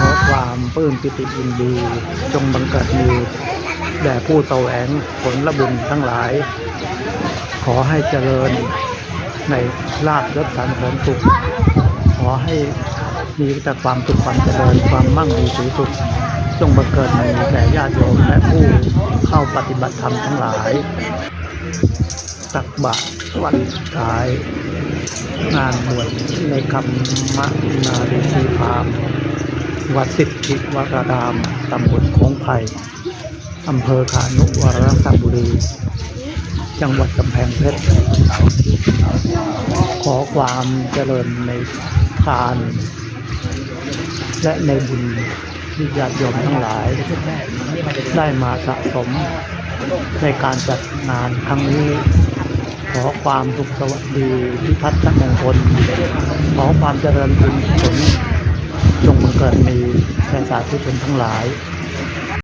ขอความปลื้มปิติยินดีจงบังเกิดมีแด่ผู้แสวงผลละบุญทั้งหลาย ขอให้เจริญในลาภยศสรรเสริญสุข ขอให้มีแต่ความสุขความเจริญความมั่งมีสีสุขจงบังเกิดมีแก่ญาติโยมและผู้เข้าปฏิบัติธรรมทั้งหลายตักบาตรวันท้าย งานบวชในคำมะนารีชีพามวัดสิทธิวรารามตำบลโค้งไผ่อำเภอขานุวรรณบุรี จังหวัดกำแพงเพชร ขอความเจริญในทาน และในบุญที่ญาติโยมทั้งหลาย ได้มาสะสมในการจัดงานครั้งนี้ ขอความสุขสวัสดีพิพัฒน์มงคล ขอความเจริญคุณผลจงบังเกิดมีแก่สาธุชนทั้งหลาย